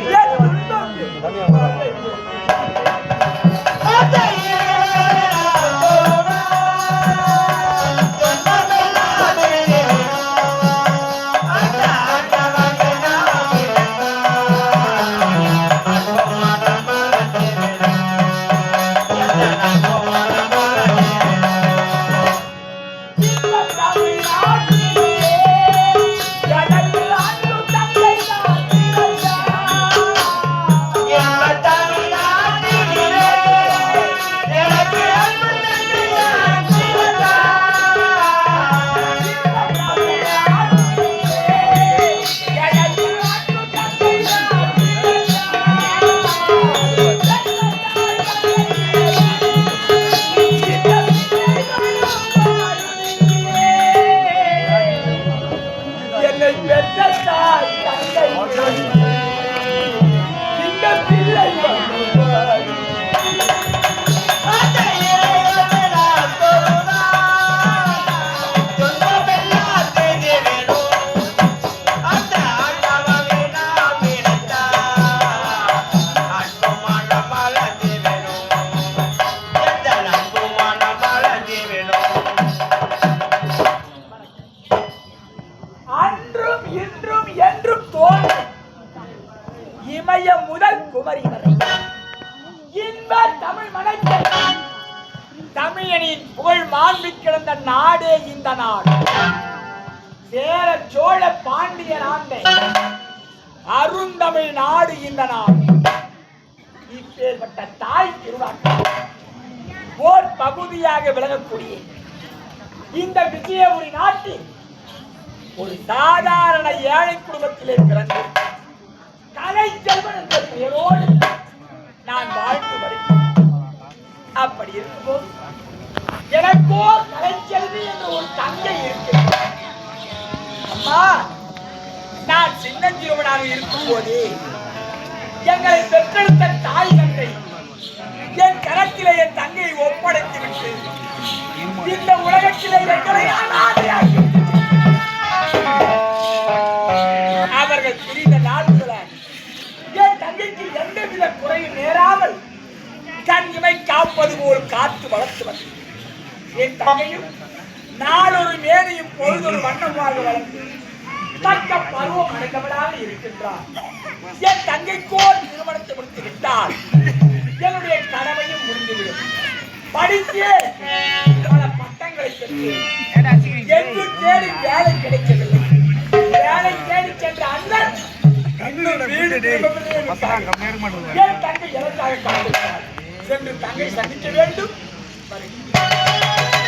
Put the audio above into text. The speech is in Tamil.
என்னை போல் இமய முதல் குமரி வரை. இன்ப தமிழ் மணக்க தமிழனின் புகழ் மாண்பி கிடந்த நாடே இந்த நாடு. சேர சோழ பாண்டிய நாட்டை அருந்தமிழ் நாடு இந்த நாடு. இப்பேற்பட்ட தாய் திருவாக்கம் ஓர் பகுதியாக விளங்கக்கூடிய இந்த விஜயபுரி நாட்டில் ஒரு சாதாரண ஏழை குடும்பத்திலே பிறந்து கலை செல்வன் என்ற பெயரோடு நான் வாழ்ந்து வருகிறேன். அப்படி இருக்கும்போது எனக்கோ கலைச்செல்வி என்ற ஒரு தங்கை இருக்கிறது. அம்மா நான் சின்னஞ்சிறுவனாக இருக்கும்போது எங்களை பெற்றெடுத்த தாய் தந்தை இமை காப்பது போல் காத்து வளர்த்து வந்தது. என் தங்கையும் நாளொரு மேடையும் பொழுதொரு வண்ணமாக வளர்ந்து தக்க பருவம் அடைந்தவளாக இருக்கின்றார் என் தங்கைக்கோ திருமணத்தை முடித்து விட்டால் என்னுடைய கடமையும் முடிந்துவிடும். படித்து பல பட்டங்களை பெற்று எங்கு தேடி வேலை கிடைக்கவில்லை. வேலை தேடி சென்ற இன்னும் வீடு என் தங்கை எனக்காக காத்திருக்கிறார் சென்று தங்கை சந்திக்க வேண்டும் வருகிறேன்.